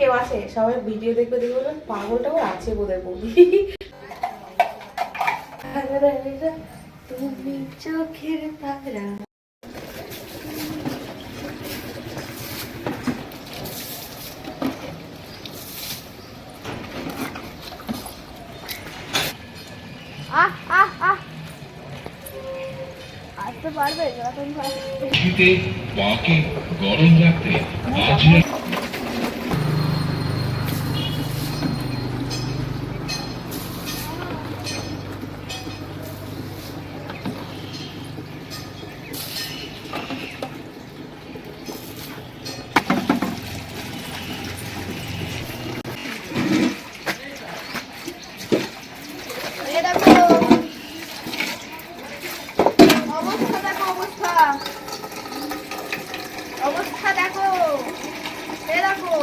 কেউ আছে সবাই ভিডিও দেখবে দেখবে বলবে, পাগলটাও আছে বোধহয় বৌদি। তুমি চোখের তারা আহ আহ আহ। আসতে পারবে যখন পারবে। গরম রাখতে দেখো।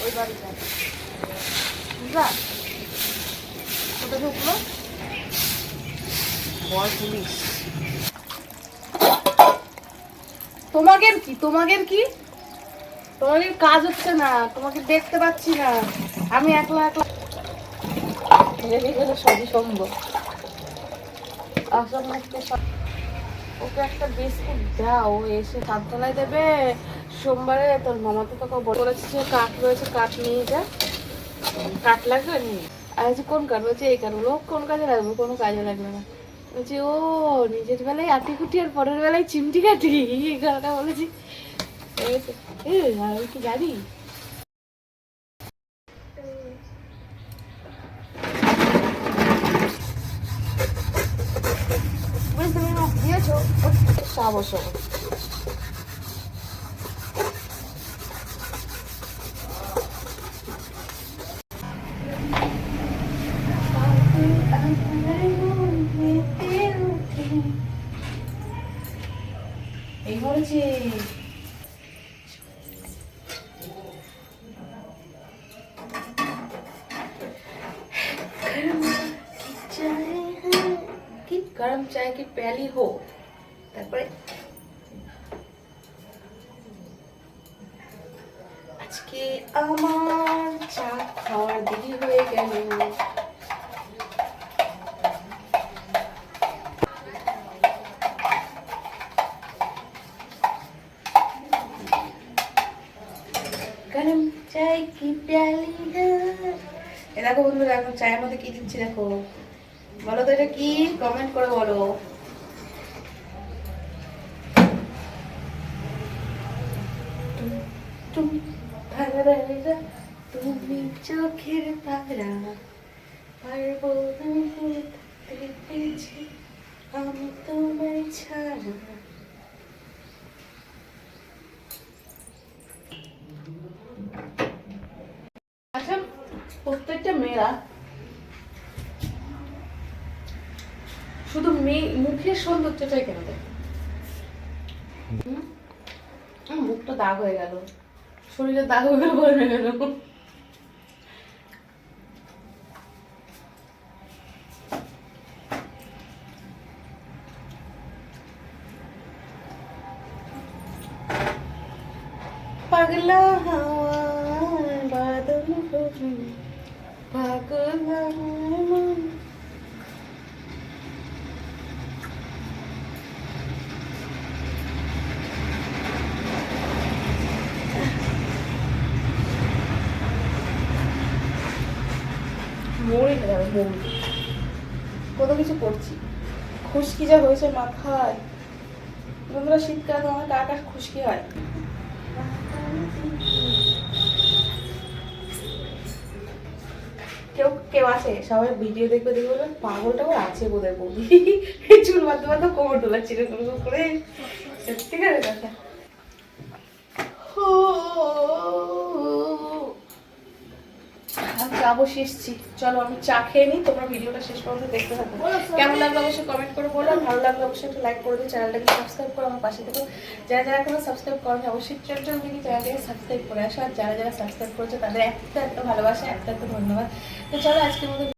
ওই বাড়িটা বুঝলা কোথায় ঢুকলো বল পুলিশ তোমাদের কি? তোমাদের কি? তোমাদের কাজ হচ্ছে না। তোমাকে দেখতে পাচ্ছি না। আমি একলা একলা সবই সম্ভব। আসল ওকে একটা বিস্কুট এসে সাততলায় দেবে। সোমবারে যে কাঠ রয়েছে, কাঠ নিয়ে যা। কাঠ লাগবে? আর কোন এই কোন কাজে লাগবে? কোনো কাজে লাগবে না। বলছি ও নিজের বেলায় আটি কুটি আর পরের বেলায় চিমটি কাটি। এই কথাটা বলেছি। আমি কি জানি? বুঝতে তুমি আমাকে দিয়েছ সাবস এই বলেছে কি গরম চায় কি প্যালি হো? তারপরে আজকে আমার চা খাওয়ার দেরি হয়ে গেল। গরম চাই কি প্যালি এ দেখো বন্ধুরা, এখন চায়ের মধ্যে কি দিচ্ছি দেখো? বলো তো এটা কি? কমেন্ট করে বলো। তুমি চোখের তারা পারব পেরেছি আমি তোমায় ছাড়া। মেয়েরা শুধু মেয়ে মুখের সৌন্দর্যটাই কেন দেখে? মুখটা দাগ হয়ে গেল। শরীরে দাগ হয়ে গেল, গরমে গেল। পাগলা হাওয়া মরে যাবে মরে কত কিছু করছি। খুশকি যা হয়েছে মাথায়। বন্ধুরা, শীতকালে তো আকাশ খুশকি হয়। কেউ কেউ আসে, সবাই ভিডিও দেখবে দেখবে বলবে পাগলটাও আছে বোধহয় বৌদি। চুল বাদ বাদ কোমর ডোলা রে করে। সত্যি করে কথা। চলো, আমি চা খেয়ে নিই, তোমরা ভিডিওটা শেষ পর্যন্ত দেখতে থাকো। কেমন লাগল অবশ্যই কমেন্ট করে বলো ভালো লাগল অবশ্যই একটা লাইক করে দিই চ্যানেলটাকে সাবস্ক্রাইব করে আমার পাশে থেকো। যারা যারা এখনও সাবস্ক্রাইব করো অবশ্যই চ্যানেলটা মিনি চ্যানেলটাকে সাবস্ক্রাইব করে আসো, আর যারা যারা সাবস্ক্রাইব করেছ, তাদের একটা একটা ভালোবাসা, একটা একটা ধন্যবাদ। তো চলো, আজকের মতো